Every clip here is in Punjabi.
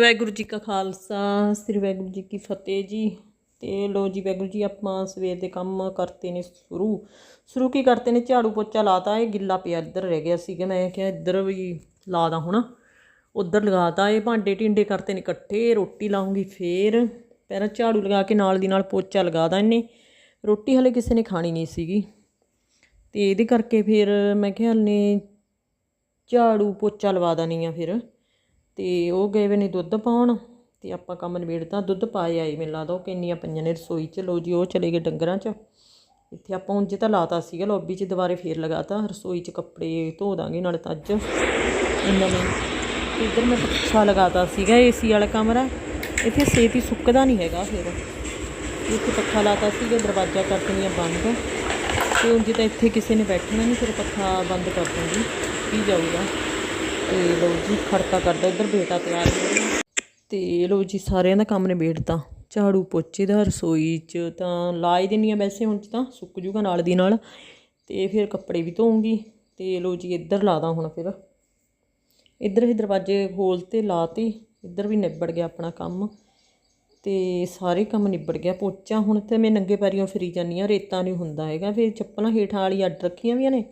ਵਾਹਿਗੁਰੂ ਜੀ ਕਾ ਖਾਲਸਾ, ਸ੍ਰੀ ਵਾਹਿਗੁਰੂ ਜੀ ਕੀ ਫਤਿਹ ਜੀ। ਤੇ ਲੋ ਜੀ ਵਾਹਿਗੁਰੂ ਜੀ, ਆਪਾਂ ਸਵੇਰ ਦੇ ਕੰਮ ਕਰਤੇ ਨੇ ਸ਼ੁਰੂ। ਸ਼ੁਰੂ ਕੀ ਕਰਤੇ ਨੇ? ਝਾੜੂ ਪੋਚਾ ਲਾਤਾ, ਇਹ ਗਿੱਲਾ ਪਿਆ ਇੱਧਰ ਰਹਿ ਗਿਆ ਸੀਗਾ। ਮੈਂ ਕਿਹਾ ਇੱਧਰ ਵੀ ਲਾ ਦਾਂ ਹੁਣ। ਉੱਧਰ ਲਗਾਤਾ ਇਹ ਭਾਂਡੇ ਢਿੰਡੇ ਕਰਤੇ ਨੇ ਇਕੱਠੇ, ਰੋਟੀ ਲਾਉਂਗੀ ਫੇਰ। ਪਹਿਲਾਂ ਝਾੜੂ ਲਗਾ ਕੇ ਨਾਲ ਦੀ ਨਾਲ ਪੋਚਾ ਲਗਾ ਦਾਂ ਇਹਨੇ। ਰੋਟੀ ਹਲੇ ਕਿਸੇ ਨੇ ਖਾਣੀ ਨਹੀਂ ਸੀਗੀ। ਤੇ ਇਹਦੇ ਕਰਕੇ ਫਿਰ ਮੈਂ ਕਿਹਾ ਨੇ ਝਾੜੂ ਪੋਚਾ ਲਵਾ ਦਣੀ ਆ ਫਿਰ। ਤੇ ਉਹ ਗਏ ਵੇ ਨੇ ਦੁੱਧ ਪਾਉਣ ਤੇ ਆਪਾਂ ਕੰਮ ਨਿਬੇੜਤਾ, ਦੁੱਧ ਪਾਏ ਆਏ ਮੈਨੂੰ ਲੱਗਦਾ ਉਹ ਕਿੰਨੀਆਂ ਪਈਆਂ ਨੇ ਰਸੋਈ 'ਚ ਲੋ ਜੀ, ਉਹ ਚਲੇ ਗਏ ਡੰਗਰਾਂ 'ਚ। ਇੱਥੇ ਆਪਾਂ ਉਂਝ ਤਾਂ ਲਾਤਾ ਸੀਗਾ, ਲੌਬੀ 'ਚ ਦੁਬਾਰੇ ਫੇਰ ਲਗਾਤਾ, ਰਸੋਈ 'ਚ ਕੱਪੜੇ ਧੋ ਦਾਂਗੇ ਨਾਲ ਤਾਂ ਅੱਜ। ਇਹਨਾਂ ਨੇ ਇੱਧਰ ਮੈਂ ਪੱਖਾ ਲਗਾਤਾ ਸੀਗਾ, ਏਸੀ ਵਾਲਾ ਕਮਰਾ, ਇੱਥੇ ਛੇਤੀ ਸੁੱਕਦਾ ਨਹੀਂ ਹੈਗਾ ਫਿਰ। ਇੱਥੇ ਪੱਖਾ ਲਾਤਾ ਸੀਗਾ, ਦਰਵਾਜ਼ਾ ਕਰ ਦਿੰਦੀ ਹਾਂ ਬੰਦ, ਤੇ ਉਂਝ ਤਾਂ ਇੱਥੇ ਕਿਸੇ ਨੇ ਬੈਠਣਾ ਨਹੀਂ, ਫਿਰ ਪੱਖਾ ਬੰਦ ਕਰ ਦੂੰਗੀ ਪੀ ਜਾਊਗਾ। ਤੇ ਲੋ ਜੀ, ਖੜਕਾ ਕਰਦਾ ਇੱਧਰ, ਬੇਟਾ ਤਿਆਰ ਹੋ ਤੇ ਲੋ ਜੀ, ਸਾਰਿਆਂ ਦਾ ਕੰਮ ਨਿਬੇੜਤਾ। ਝਾੜੂ ਪੋਚੇ ਦਾ, ਰਸੋਈ 'ਚ ਤਾਂ ਲਾ ਹੀ ਦਿੰਨੀ ਆ ਵੈਸੇ ਹੁਣ 'ਚ ਤਾਂ, ਸੁੱਕ ਜੂਗਾ ਨਾਲ ਦੀ ਨਾਲ। ਤੇ ਫਿਰ ਕੱਪੜੇ ਵੀ ਧੋਉਂਗੀ ਤੇ ਲੋ ਜੀ, ਇੱਧਰ ਲਾ ਦਾਂ ਹੁਣ ਫਿਰ। ਇੱਧਰ ਹੀ ਦਰਵਾਜ਼ੇ ਖੋਲ ਤੇ ਲਾਤੇ। ਇੱਧਰ ਵੀ ਨਿਬੜ ਗਿਆ ਆਪਣਾ ਕੰਮ। ਤੇ ਸਾਰੇ ਕੰਮ ਨਿਬੜ ਗਿਆ। ਪੋਚਾ ਹੁਣ ਤੇ ਮੈਂ ਨੰਗੇ ਪੈਰੀਆਂ ਫਰੀ ਜਾਂਦੀ ਆ ਰੇਤਾ ਨਹੀਂ ਹੁੰਦਾ ਹੈਗਾ। ਫਿਰ ਚੱਪਲਾਂ ਹੇਠਾਂ ਵਾਲੀ ਅੱਡ ਰੱਖੀਆਂ ਵੀਆਂ ਨੇ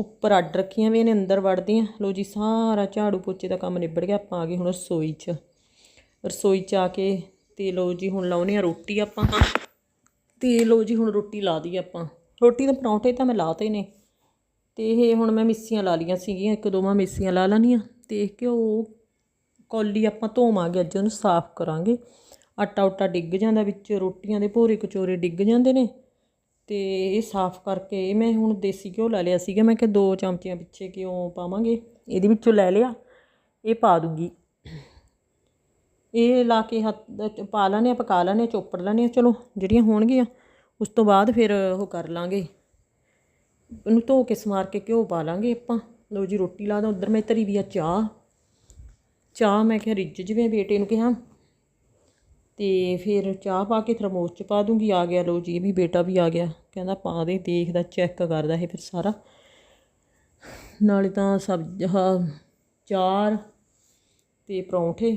ਉੱਪਰ ਅੱਡ ਰੱਖੀਆਂ ਵੀ ਨੇ ਅੰਦਰ ਵੜਦੀਆਂ। ਲੋ ਜੀ, ਸਾਰਾ ਝਾੜੂ ਪੋਚੇ ਦਾ ਕੰਮ ਨਿਬੜ ਗਿਆ। ਆਪਾਂ ਆ ਗਏ ਹੁਣ ਰਸੋਈ 'ਚ। ਰਸੋਈ 'ਚ ਆ ਕੇ ਤੇ ਲੋ ਜੀ, ਹੁਣ ਲਾਉਨੇ ਆ ਰੋਟੀ ਆਪਾਂ। ਤੇ ਲੋ ਜੀ, ਹੁਣ ਰੋਟੀ ਲਾ ਦੀ ਆਪਾਂ। ਰੋਟੀ ਦੇ ਪਰੌਂਠੇ ਤਾਂ ਮੈਂ ਲਾਤੇ ਨੇ। ਤੇ ਇਹ ਹੁਣ ਮੈਂ ਮਿੱਸੀਆਂ ਲਾ ਲੀਆਂ ਸੀਗੀਆਂ, ਇੱਕ ਦੋਵਾਂ ਮੈਂ ਮਿੱਸੀਆਂ ਲਾ ਲਾਨੀਆਂ ਤੇ ਘਿਓ ਕੌਲੀ ਆਪਾਂ ਧੋਵਾਂਗੇ, ਅੱਜ ਉਹਨੂੰ ਸਾਫ਼ ਕਰਾਂਗੇ। ਆਟਾ ਉਟਾ ਡਿੱਗ ਜਾਂਦਾ ਵਿੱਚ, ਰੋਟੀਆਂ ਦੇ ਭੋਰੇ ਕਚੋਰੇ ਡਿੱਗ ਜਾਂਦੇ ਨੇ। ਤੇ ਇਹ ਸਾਫ਼ ਕਰਕੇ ਇਹ ਮੈਂ ਹੁਣ ਦੇਸੀ ਘਿਓ ਲੈ ਲਿਆ ਸੀਗਾ। ਮੈਂ ਕਿਹਾ ਦੋ ਚਮਚੀਆਂ ਪਿੱਛੇ ਘਿਓ ਪਾਵਾਂਗੇ। ਇਹਦੇ ਵਿੱਚੋਂ ਲੈ ਲਿਆ, ਇਹ ਪਾ ਦੂੰਗੀ। ਇਹ ਲਾ ਕੇ ਹੱਥ ਪਾ ਲਾਨੇ ਆ, ਪਕਾ ਲਾਨੇ ਆ, ਚੋਪੜ ਲਾਨੇ ਆ। ਚਲੋ, ਜਿਹੜੀਆਂ ਹੋਣਗੀਆਂ, ਉਸ ਤੋਂ ਬਾਅਦ ਫਿਰ ਉਹ ਕਰ ਲਾਂਗੇ। ਉਹਨੂੰ ਧੋ ਕੇ ਸਮਾਰ ਕੇ ਘਿਓ ਪਾ ਲਾਂਗੇ ਆਪਾਂ। ਲਓ ਜੀ, ਰੋਟੀ ਲਾ ਦਾਂ ਉਧਰ ਮੈਂ ਧਰੀ ਵੀ ਆ ਚਾਹ। ਚਾਹ ਮੈਂ ਕਿਹਾ ਰਿੱਝ ਜਵੇਂ ਬੇਟੇ ਨੂੰ ਕਿਹਾ। ਤੇ ਫਿਰ ਚਾਹ ਪਾ ਕੇ ਥਰਮੋਸ ਚ ਪਾ ਦੂੰਗੀ, ਆ ਗਿਆ ਲੋ ਜੀ ਵੀ ਬੇਟਾ ਵੀ ਆ ਗਿਆ। ਕਹਿੰਦਾ ਪਾ ਦੇ, ਦੇਖਦਾ, ਚੈੱਕ ਕਰਦਾ ਇਹ ਫਿਰ ਸਾਰਾ। ਨਾਲੇ ਤਾਂ ਸਬ, ਆਹ ਚਾਰ ਤੇ ਪਰੌਂਠੇ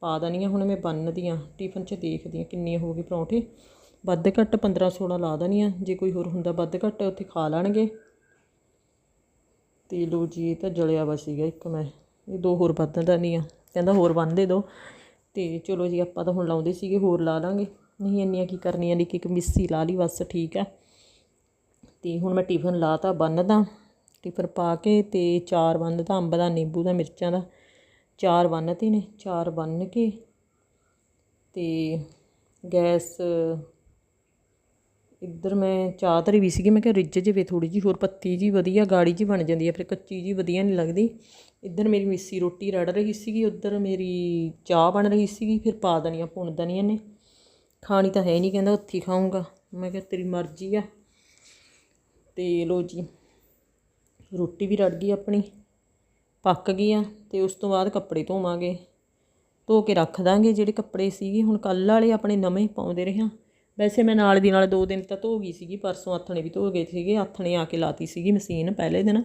ਪਾ ਦਣੀਆਂ ਹੁਣ ਮੈਂ ਬੰਨਦੀ ਆ ਟਿਫਨ 'ਚ ਦੇਖਦੀ ਆ ਕਿੰਨੀਆਂ ਹੋ ਗਈ ਪਰੌਂਠੇ। ਵੱਧ ਘੱਟ 15 16 ਲਾ ਦਣੀਆਂ, ਜੇ ਕੋਈ ਹੋਰ ਹੁੰਦਾ ਵੱਧ ਘੱਟ ਉੱਥੇ ਖਾ ਲੈਣਗੇ। ਤੇ ਲੋ ਜੀ, ਇਹ ਤਾਂ ਜਲਿਆ ਵਾ ਸੀਗਾ ਇੱਕ ਮੈਂ, ਇਹ ਦੋ ਹੋਰ ਵੱਧ ਦਣੀ ਆ ਕਹਿੰਦਾ ਹੋਰ ਬੰਨ ਦੇ ਦੋ। ਤੇ ਚਲੋ ਜੀ, ਆਪਾਂ ਤਾਂ ਹੁਣ ਲਾਉਂਦੇ ਸੀਗੇ, ਹੋਰ ਲਾ ਲਾਂਗੇ। ਨਹੀਂ, ਇੰਨੀਆਂ ਕੀ ਕਰਨੀਆਂ ਦੀ ਇੱਕ ਮਿੱਸੀ ਲਾ ਲਈ, ਬਸ ਠੀਕ ਆ ਤੇ ਹੁਣ ਮੈਂ ਟਿਫਨ ਲਾਤਾ ਬੰਨਦਾ ਟਿਫਨ ਪਾ ਕੇ ਤੇ ਚਾਰ ਬੰਨਦਾ ਅੰਬ ਦਾ, ਨਿੰਬੂ ਦਾ, ਮਿਰਚਾਂ ਦਾ। ਚਾਰ ਬੰਨਤੇ ਨੇ, ਚਾਰ ਬੰਨ ਕੇ ਤੇ ਗੈਸ ਇੱਧਰ ਮੈਂ ਚਾਹ ਧਰੀ ਵੀ ਸੀਗੀ, ਮੈਂ ਕਿਹਾ ਰਿੱਝ ਜਵੇ ਥੋੜੀ ਜੀ ਹੋਰ ਪੱਤੀ ਜੀ ਵਧੀਆ, ਗਾੜੀ ਜੀ ਬਣ ਜਾਂਦੀ ਹੈ ਫਿਰ ਕੱਚੀ ਜੀ ਵਧੀਆ ਨਹੀਂ ਲੱਗਦੀ। ਇੱਧਰ ਮੇਰੀ ਮਿੱਸੀ ਰੋਟੀ ਰੜ ਰਹੀ ਸੀਗੀ, ਉੱਧਰ ਮੇਰੀ ਚਾਹ ਬਣ ਰਹੀ ਸੀਗੀ, ਫਿਰ ਪਾ ਦਣੀਆਂ, ਭੁੰਨ ਦਣੀਆਂ ਨੇ। ਖਾਣੀ ਤਾਂ ਹੈ ਨਹੀਂ ਕਹਿੰਦਾ ਉੱਥੇ ਖਾਊਂਗਾ। ਮੈਂ ਕਿਹਾ ਤੇਰੀ ਮਰਜ਼ੀ ਆ। ਤੇ ਲੋ ਜੀ, ਰੋਟੀ ਵੀ ਰੜ ਗਈ ਆਪਣੀ, ਪੱਕ ਗਈ ਆ, ਤੇ ਉਸ ਤੋਂ ਬਾਅਦ ਕੱਪੜੇ ਧੋਵਾਂਗੇ। ਧੋ ਕੇ ਰੱਖ ਦਾਂਗੇ, ਜਿਹੜੇ ਕੱਪੜੇ ਸੀਗੇ, ਹੁਣ ਕੱਲ ਵਾਲੇ ਆਪਣੇ ਨਵੇਂ ਪਾਉਂਦੇ ਰਹਾਂ ਵੈਸੇ ਮੈਂ ਨਾਲ ਦੀ ਨਾਲ ਦੋ ਦਿਨ ਤਾਂ ਧੋ ਗਈ ਸੀਗੀ, ਪਰਸੋਂ ਆਥਣੇ ਵੀ ਧੋ ਗਏ ਸੀਗੇ, ਆਥਣੇ ਆ ਕੇ ਲਾਤੀ ਸੀਗੀ ਮਸ਼ੀਨ ਪਹਿਲੇ ਦਿਨ।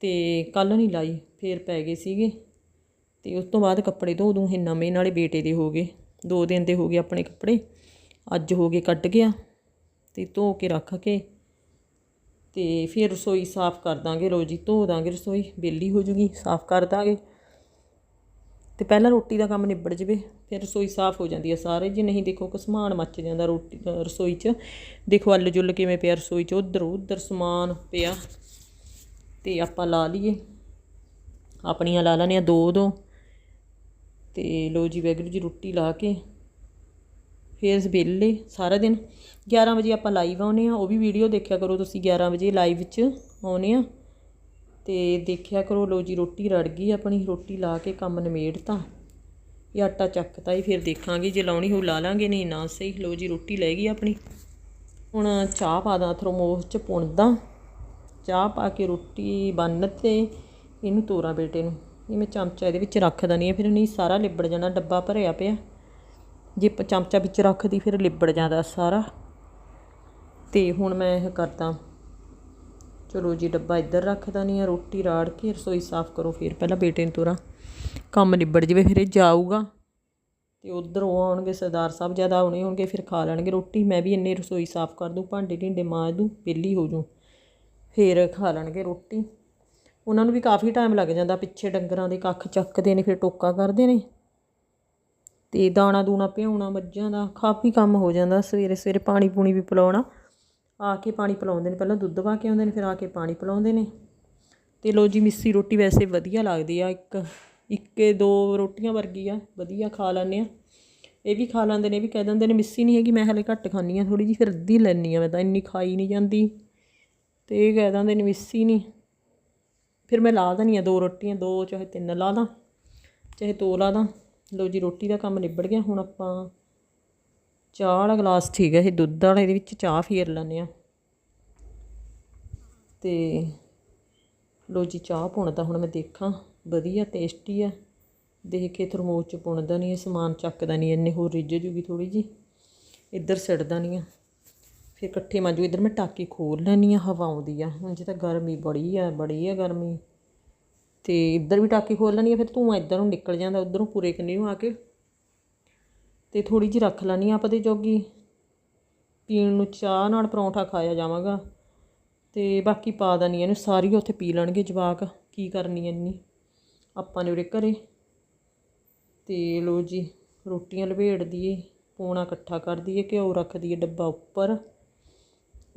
ਤੇ ਕੱਲ ਨਹੀਂ ਲਾਈ, ਫੇਰ ਪੈ ਗਏ ਸੀਗੇ। ਤੇ ਉਸ ਤੋਂ ਬਾਅਦ ਕੱਪੜੇ ਧੋ ਦੂੰ, ਇਹ ਨਵੇਂ ਨਾਲੇ ਬੇਟੇ ਦੇ ਹੋ ਗਏ। ਦੋ ਦਿਨ ਦੇ ਹੋ ਗਏ ਆਪਣੇ ਕੱਪੜੇ, ਅੱਜ ਹੋ ਗਏ ਕੱਢ ਗਿਆ ਤੇ ਧੋ ਕੇ ਰੱਖ ਕੇ ਤੇ ਫਿਰ ਰਸੋਈ ਸਾਫ਼ ਕਰ ਦਾਂਗੇ। ਰੋਜ਼ੀ ਧੋ ਦਾਂਗੇ ਰਸੋਈ ਬੇਲੀ ਹੋ ਜੂਗੀ, ਸਾਫ਼ ਕਰ ਦਾਂਗੇ। ਤੇ ਪਹਿਲਾਂ ਰੋਟੀ ਦਾ ਕੰਮ ਨਿਬੜ ਜਵੇ, ਫਿਰ ਰਸੋਈ ਸਾਫ਼ ਹੋ ਜਾਂਦੀ ਹੈ ਸਾਰੇ। ਜੇ ਨਹੀਂ ਦੇਖੋ ਕਿ ਸਮਾਨ ਮੱਚ ਜਾਂਦਾ ਰੋਟੀ ਰਸੋਈ 'ਚ। ਦੇਖੋ ਅੱਲ ਜੁੱਲ ਕਿਵੇਂ ਪਿਆ ਰਸੋਈ 'ਚ। ਉਧਰ ਉਧਰ ਸਮਾਨ ਪਿਆ ਤੇ ਆਪਾਂ ਲਾ ਲਈਏ। ਆਪਣੀਆਂ ਲਾ ਲੈਣੀਆਂ ਦੋ ਦੋ। ਤੇ ਲੋ ਜੀ ਵੈਗਰੂ ਜੀ ਰੋਟੀ ਲਾ ਕੇ। ਫਿਰ ਵਿਹਲੇ ਸਾਰਾ ਦਿਨ। 11 ਵਜੇ ਆਪਾਂ ਲਾਈਵ ਆਉਨੇ ਆ। ਉਹ ਵੀ ਵੀਡੀਓ ਦੇਖਿਆ ਕਰੋ ਤੁਸੀਂ। 11 ਵਜੇ ਲਾਈਵ 'ਚ ਆਉਨੇ ਆ। ਅਤੇ ਦੇਖਿਆ ਕਰੋ ਲਓ ਜੀ, ਰੋਟੀ ਰੜ ਗਈ ਆਪਣੀ, ਰੋਟੀ ਲਾ ਕੇ ਕੰਮ ਨਿਮੇੜਤਾ ਇਹ ਆਟਾ ਚੱਕਤਾ ਹੀ, ਫਿਰ ਦੇਖਾਂਗੇ ਜੇ ਲਾਉਣੀ ਹੋ ਲਾ ਲਾਂਗੇ, ਨਹੀਂ ਨਾ ਸਹੀ। ਲਓ ਜੀ, ਰੋਟੀ ਲੈ ਗਈ ਆਪਣੀ। ਹੁਣ ਚਾਹ ਪਾ ਦਾਂ ਥਰਮੋਸ 'ਚ ਪੁਣਦਾ। ਚਾਹ ਪਾ ਕੇ ਰੋਟੀ ਬੰਨ ਤੇ ਇਹਨੂੰ ਤੋਰਾਂ ਬੇਟੇ ਨੂੰ। ਇਹ ਮੈਂ ਚਮਚਾ ਇਹਦੇ ਵਿੱਚ ਰੱਖਦਾ ਨਹੀਂ ਆ ਫਿਰ ਨਹੀਂ ਸਾਰਾ ਲਿਬੜ ਜਾਣਾ, ਡੱਬਾ ਭਰਿਆ ਪਿਆ। ਜੇ ਪ- ਚਮਚਾ ਵਿੱਚ ਰੱਖਦੀ, ਫਿਰ ਲਿਬੜ ਜਾਂਦਾ ਸਾਰਾ। ਤੇ ਹੁਣ ਮੈਂ ਇਹ ਕਰਦਾ। ਚਲੋ ਜੀ ਡੱਬਾ ਇੱਧਰ ਰੱਖ ਦਣੀ ਆ, ਰੋਟੀ ਰਾੜ ਕੇ ਰਸੋਈ ਸਾਫ਼ ਕਰੋ ਫਿਰ ਪਹਿਲਾਂ ਬੇਟੇ ਨੂੰ ਤੋਰਾ। ਕੰਮ ਨਿਬੜ ਜਵੇ, ਫਿਰ ਇਹ ਜਾਊਗਾ। ਤੇ ਉਧਰ ਉਹ ਆਉਣਗੇ ਸਰਦਾਰ ਸਾਹਿਬ, ਜਦ ਆਉਣੇ ਹੋਣਗੇ ਫਿਰ ਖਾ ਲੈਣਗੇ ਰੋਟੀ। ਮੈਂ ਵੀ ਇੰਨੇ ਰਸੋਈ ਸਾਫ਼ ਕਰ ਦੂੰ, ਭਾਂਡੇ ਢਿੰਡੇ ਮਾਂਜ ਦੂੰ, ਵਿਹਲੀ ਹੋ ਜੂੰ ਫਿਰ ਖਾ ਲੈਣਗੇ ਰੋਟੀ। ਉਹਨਾਂ ਨੂੰ ਵੀ ਕਾਫੀ ਟਾਈਮ ਲੱਗ ਜਾਂਦਾ, ਪਿੱਛੇ ਡੰਗਰਾਂ ਦੇ ਕੱਖ ਚੱਕਦੇ ਨੇ, ਫਿਰ ਟੋਕਾ ਕਰਦੇ ਨੇ। ਤੇ ਦਾਣਾ ਦੂਣਾ ਪਿਆਉਣਾ ਮੱਝਾਂ ਦਾ, ਕਾਫੀ ਕੰਮ ਹੋ ਜਾਂਦਾ ਸਵੇਰੇ ਸਵੇਰੇ ਪਾਣੀ ਪੂਣੀ ਵੀ ਪਿਲਾਉਣਾ। ਆ ਕੇ ਪਾਣੀ ਪਿਲਾਉਂਦੇ ਨੇ, ਪਹਿਲਾਂ ਦੁੱਧ ਪਾ ਕੇ ਆਉਂਦੇ ਨੇ, ਫਿਰ ਆ ਕੇ ਪਾਣੀ ਪਿਲਾਉਂਦੇ ਨੇ। ਤੇ ਲੋ ਜੀ, ਮਿੱਸੀ ਰੋਟੀ ਵੈਸੇ ਵਧੀਆ ਲੱਗਦੀ ਆ, ਇੱਕ, ਇੱਕੇ ਦੋ ਰੋਟੀਆਂ ਵਰਗੀ ਆ, ਵਧੀਆ ਖਾ ਲੈਂਦੇ ਆ। ਇਹ ਵੀ ਖਾ ਲੈਂਦੇ ਨੇ, ਇਹ ਵੀ ਕਹਿ ਦਿੰਦੇ ਨੇ, ਮਿੱਸੀ ਨਹੀਂ ਹੈਗੀ, ਮੈਂ ਹਲੇ ਘੱਟ ਖਾਂਦੀ ਆ ਥੋੜੀ ਜਿਹੀ ਫਿਰ ਅੱਧੀ ਲੈਣੀ ਆ ਮੈਂ ਤਾਂ, ਇੰਨੀ ਖਾਈ ਨਹੀਂ ਜਾਂਦੀ। ਤੇ ਇਹ ਕਹਿ ਦਿੰਦੇ ਨੇ, ਮਿੱਸੀ ਨਹੀਂ ਫਿਰ ਮੈਂ ਲਾ ਦਨੀ ਆ ਦੋ ਰੋਟੀਆਂ, ਦੋ ਚਾਹੇ ਤਿੰਨ ਲਾ ਦਾਂ ਚਾਹੇ ਦੋ ਲਾ ਦਾਂ ਲੋ ਜੀ, ਰੋਟੀ ਦਾ ਕੰਮ ਨਿਬੜ ਗਿਆ, ਹੁਣ ਆਪਾਂ ਚਾਹ ਵਾਲਾ ਗਲਾਸ ਠੀਕ ਹੈ ਇਹ ਦੁੱਧ ਵਾਲਾ ਇਹਦੇ ਵਿੱਚ ਚਾਹ ਫੇਰ ਲੈਂਦੇ ਆ ਤੇ ਲੋ ਜੀ, ਚਾਹ ਪੁਣਦਾ, ਹੁਣ ਮੈਂ ਦੇਖਾਂ, ਵਧੀਆ ਟੇਸਟੀ ਆ ਦੇਖ ਕੇ ਥਰਮੋਸ ਚ ਪੁਣਦਾ ਨਹੀਂ ਇਹ ਸਮਾਨ ਚੱਕਦਾ ਨਹੀਂ, ਇੰਨੇ ਹੋਰ ਰਿੱਝ ਜੂਗੀ ਥੋੜੀ ਜੀ ਇੱਧਰ ਸਿੜਦਾ ਨਹੀਂ ਆ। ਫਿਰ ਇਕੱਠੇ ਮਾਂਜੂ, ਇੱਧਰ ਮੈਂ ਟਾਕੀ ਖੋਲ ਲੈਣੀ ਆ ਹਵਾ ਆਉਂਦੀ ਆ। ਹੁਣ ਜੇ ਤਾਂ ਗਰਮੀ ਬੜੀ ਆ ਬੜੀ ਆ ਗਰਮੀ। ਤੇ ਇੱਧਰ ਵੀ ਟਾਕੀ ਖੋਲ ਲੈਣੀ ਆ, ਫਿਰ ਧੂੰਆਂ ਇੱਧਰੋਂ ਨਿਕਲ ਜਾਂਦਾ, ਉਧਰੋਂ ਪੂਰੇ ਕੰਨੀ ਨੂੰ ਆ ਕੇ। ਤੇ ਥੋੜੀ ਜਿਹੀ ਰੱਖ ਲੈਣੀ ਆ ਆਪਾਂ ਤੇ ਜੋਗੀ। ਪੀਣ ਨੂੰ ਚਾਹ ਨਾਲ ਪਰੌਂਠਾ ਖਾਇਆ ਜਾਵਾਂਗਾ। ਤੇ ਬਾਕੀ ਪਾ ਦੇਣੀ ਇਹਨੂੰ, ਸਾਰੀ ਉੱਥੇ ਪੀ ਲੈਣਗੇ ਜਵਾਕ। ਕੀ ਕਰਨੀ ਇੰਨੀ? ਆਪਾਂ ਨੇ ਉਰੇ ਘਰੇ। ਤੇ ਲੋ ਜੀ, ਰੋਟੀਆਂ ਲਵੇੜ ਦਈਏ, ਪੋਣਾ ਇਕੱਠਾ ਕਰ ਦਈਏ, ਘਿਓ ਰੱਖ ਦਈਏ ਡੱਬਾ ਉੱਪਰ।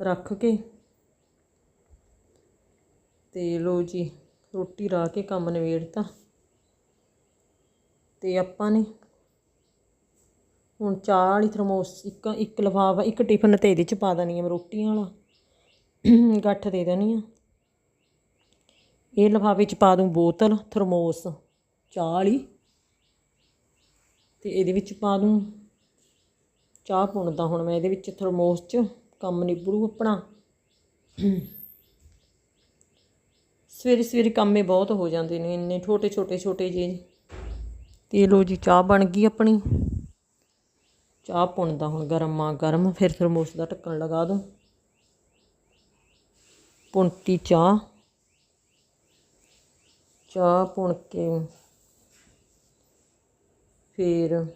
ਰੱਖ ਕੇ। ਤੇ ਲੋ ਜੀ, ਰੋਟੀ ਰਾ ਕੇ ਕੰਮ ਨਵੇੜਤਾ ਤੇ ਆਪਾਂ ਨੇ ਹੁਣ ਚਾਹ ਵਾਲੀ ਥਰਮੋਸ, ਇੱਕ ਇੱਕ ਲਿਫਾਫਾ, ਇੱਕ ਟਿਫਨ ਤੇ ਇਹਦੇ ਚ ਪਾ ਦੇਣੀ ਆ ਮੈਂ ਰੋਟੀਆਂ ਵਾਲਾ। ਗੱਠ ਦੇ ਦੇਣੀ ਆ। ਇਹ ਲਿਫਾਫੇ ਚ ਪਾ ਦੂੰ ਬੋਤਲ, ਥਰਮੋਸ, ਚਾਹ ਵਾਲੀ। ਤੇ ਇਹਦੇ ਵਿੱਚ ਪਾ ਦੂੰ। ਚਾਹ ਪੁਣਦਾ ਹੁਣ ਮੈਂ ਇਹਦੇ ਵਿੱਚ ਥਰਮੋਸ ਚ, ਕੰਮ ਨਿਬੜੂ ਆਪਣਾ। ਸਵੇਰੇ ਸਵੇਰੇ ਕੰਮੇ ਬਹੁਤ ਹੋ ਜਾਂਦੇ ਨੇ, ਇੰਨੇ ਛੋਟੇ ਛੋਟੇ ਛੋਟੇ ਜਿਹੇ। ਤੇ ਲੋ ਜੀ, ਚਾਹ ਬਣ ਗਈ ਆਪਣੀ। ਚਾਹ ਪੁਣਦਾ ਹੁਣ ਗਰਮ ਆ, ਗਰਮ। ਫਿਰ ਥਰਮੋਸ ਦਾ ਢੱਕਣ ਲਗਾ ਦੂੰ। ਪੁਣਤੀ ਚਾਹ। ਚਾਹ ਪੁਣ ਕੇ ਫਿਰ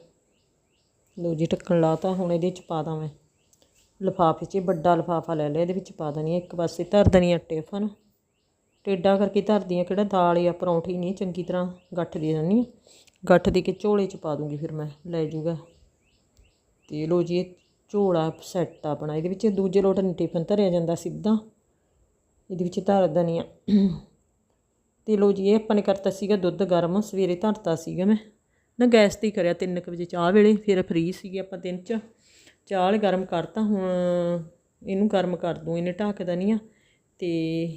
ਲੋ ਜੀ, ਢੱਕਣ ਲਾਤਾ। ਹੁਣ ਇਹਦੇ ਚ ਪਾ ਦਾਂ ਮੈਂ। ਲਿਫਾਫੇ 'ਚ ਵੱਡਾ ਲਿਫਾਫਾ ਲੈ ਲਿਆ, ਇਹਦੇ ਵਿੱਚ ਪਾ ਦੇਣੀ ਆ। ਇੱਕ ਪਾਸੇ ਧਰ ਦੇਣੀ ਆ ਟਿਫਨ। ਟੇਡਾ ਕਰਕੇ ਧਰਦੀ ਆ ਕਿਹੜਾ? ਦਾਲ ਜਾਂ ਪਰੌਂਠੀ ਨਹੀਂ, ਚੰਗੀ ਤਰ੍ਹਾਂ ਗੱਠ ਦੇ ਦਿੰਦੀ ਗੱਠ ਦੇ ਕੇ ਝੋਲੇ 'ਚ ਪਾ ਦੂੰਗੀ ਫਿਰ ਮੈਂ। ਲੈ ਜੂਗਾ। ਤੇ ਲੋ ਜੀ, ਇਹ ਝੋਲਾ ਸੈੱਟ ਆਪਣਾ। ਇਹਦੇ ਵਿੱਚ ਦੂਜੇ ਲੋਟ ਟਿਫਨ ਧਰਿਆ ਜਾਂਦਾ ਸਿੱਧਾ। ਇਹਦੇ ਵਿੱਚ ਧਰ ਦਨੀ ਆ। ਤੇ ਲੋ ਜੀ, ਇਹ ਆਪਾਂ ਨੇ ਕਰਤਾ ਸੀਗਾ ਦੁੱਧ ਗਰਮ। ਸਵੇਰੇ ਧਰਤਾ ਸੀਗਾ ਮੈਂ। ਨਾ ਗੈਸ ਤੇ ਹੀ ਕਰਿਆ 3 ਵਜੇ ਚਾਹ ਵੇਲੇ, ਫਿਰ ਫ੍ਰੀ ਸੀਗੇ ਆਪਾਂ ਦਿਨ ਚ। ਚਾਹ ਵਾਲੇ ਗਰਮ ਕਰਤਾ, ਹੁਣ ਇਹਨੂੰ ਗਰਮ ਕਰ ਦੂੰ, ਇਹਨੇ ਢੱਕਦਾ ਨਹੀਂ ਆ। ਤੇ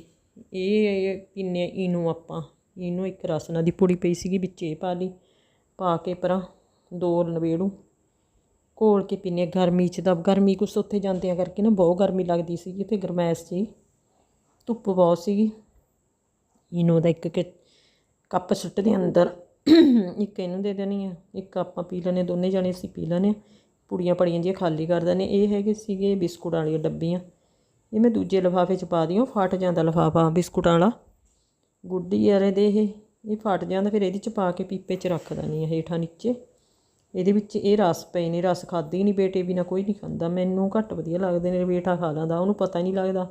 ਇਹ ਪੀਨੇ ਇਹਨੂੰ ਆਪਾਂ। ਇਹਨੂੰ ਇੱਕ ਰਸਨਾ ਦੀ ਪੁੜੀ ਪਈ ਸੀਗੀ, ਵਿੱਚ ਇਹ ਪਾ ਲਈ। ਪਾ ਕੇ ਪਰਾਂ, ਦੋ ਨਵੇੜੂ। ਘੋਲ ਕੇ ਪੀਨੇ ਗਰਮੀ ਚ ਤਾਂ ਗਰਮੀ ਕੁਛ ਉੱਥੇ ਜਾਂਦਿਆਂ ਕਰਕੇ ਨਾ ਬਹੁਤ ਗਰਮੀ ਲੱਗਦੀ ਸੀਗੀ ਉੱਥੇ ਗਰਮੈਸ਼ ਜੀ, ਧੁੱਪ ਬਹੁਤ ਸੀਗੀ। ਇਨੋ ਦਾ ਇੱਕ ਕਿ- ਕੱਪ ਸੁੱਟ ਦੇ ਅੰਦਰ, ਇੱਕ ਇਹਨੂੰ ਦੇ ਦੇਣੀ ਆ, ਇੱਕ ਆਪਾਂ ਪੀ ਲੈਣੇ ਦੋਨੇ ਜਾਣੇ ਅਸੀਂ ਪੀ ਲੈਣੇ ਪੁੜੀਆਂ ਪੜੀਆਂ ਜਿਹੀਆਂ ਖਾਲੀ ਕਰ ਦਿੰਦੇ ਇਹ ਹੈਗੇ ਸੀਗੇ ਬਿਸਕੁਟ ਵਾਲੀਆਂ ਡੱਬੀਆਂ। ਇਹ ਮੈਂ ਦੂਜੇ ਲਿਫਾਫੇ 'ਚ ਪਾ ਦਿਓ ਫਟ ਜਾਂਦਾ ਲਿਫਾਫਾ, ਬਿਸਕੁਟਾਂ ਵਾਲਾ। ਗੁੱਡੀ ਯਾਰ ਦੇ ਇਹ ਇਹ ਫਟ ਜਾਂਦਾ ਫਿਰ ਇਹਦੇ 'ਚ ਪਾ ਕੇ ਪੀਪੇ 'ਚ ਰੱਖ ਦੇਣੀ ਆ ਹੇਠਾਂ ਨੀਚੇ। ਇਹਦੇ ਵਿੱਚ ਇਹ ਰਸ ਪਏ ਨੇ, ਰਸ ਖਾਦੀ ਨਹੀਂ ਬੇਟੇ ਬਿਨਾ, ਕੋਈ ਨਹੀਂ ਖਾਂਦਾ। ਮੈਨੂੰ ਘੱਟ ਵਧੀਆ ਲੱਗਦੇ ਨੇ ਬੇਟਾ ਖਾ ਲੈਂਦਾ, ਉਹਨੂੰ ਪਤਾ ਨਹੀਂ ਲੱਗਦਾ।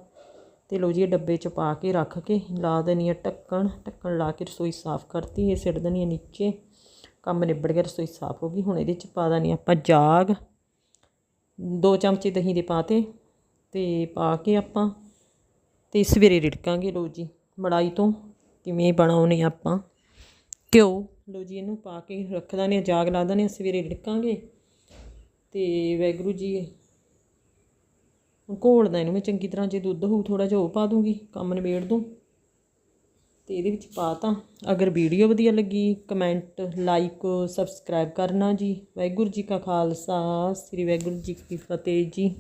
ਤੇ ਲੋ ਜੀ, ਇਹ ਡੱਬੇ 'ਚ ਪਾ ਕੇ ਰੱਖ ਕੇ ਲਾ ਦੇਣੀ ਆ ਢੱਕਣ। ਢੱਕਣ ਲਾ ਕੇ ਰਸੋਈ ਸਾਫ਼ ਕਰਤੀ, ਇਹ ਸਿੱਟ ਦੇਣੀ ਆ ਨੀਚੇ। ਕੰਮ ਨਿਬੜ ਗਿਆ, ਰਸੋਈ ਸਾਫ਼ ਹੋ ਗਈ। ਹੁਣ ਇਹਦੇ 'ਚ ਪਾ ਦੇਣੀ ਆਪਾਂ ਜਾਗ। ਦੋ ਚਮਚੇ ਦਹੀਂ ਦੇ ਪਾਤੇ ਤੇ ਪਾ ਕੇ ਆਪਾਂ ਤੇ ਸਵੇਰੇ ਰਿੜਕਾਂਗੇ। ਲੋ ਜੀ, ਮੜਾਈ ਤੋਂ ਕਿਵੇਂ ਬਣਾਉਣੇ ਆਪਾਂ। ਘਿਓ ਲੋ ਜੀ, ਇਹਨੂੰ ਪਾ ਕੇ ਰੱਖ ਦਾਨੇ ਜਾਗ ਲਾ ਦਾਨੇ ਸਵੇਰੇ ਰਿੜਕਾਂਗੇ ਤੇ ਵੈਗਰੂ ਜੀ ਘੋਲਦਾ ਇਹਨੂੰ ਮੈਂ, ਚੰਗੀ ਤਰ੍ਹਾਂ ਜੇ ਦੁੱਧ ਹੋਊ ਥੋੜਾ ਜਿਹਾ ਉਹ ਪਾ ਦੂੰਗੀ, ਕੰਮ ਨਿਬੇੜ ਦੂੰ। ਤੇ ਇਹਦੇ ਵਿੱਚ ਪਾਤਾ ਅਗਰ ਵੀਡੀਓ ਵਧੀਆ ਲੱਗੀ, ਕਮੈਂਟ, ਲਾਈਕ, ਸਬਸਕ੍ਰਾਈਬ ਕਰਨਾ ਜੀ। ਵਾਹਿਗੁਰੂ ਜੀ ਕਾ ਖਾਲਸਾ, ਸ੍ਰੀ ਵਾਹਿਗੁਰੂ ਜੀ ਕੀ ਫਤਿਹ ਜੀ।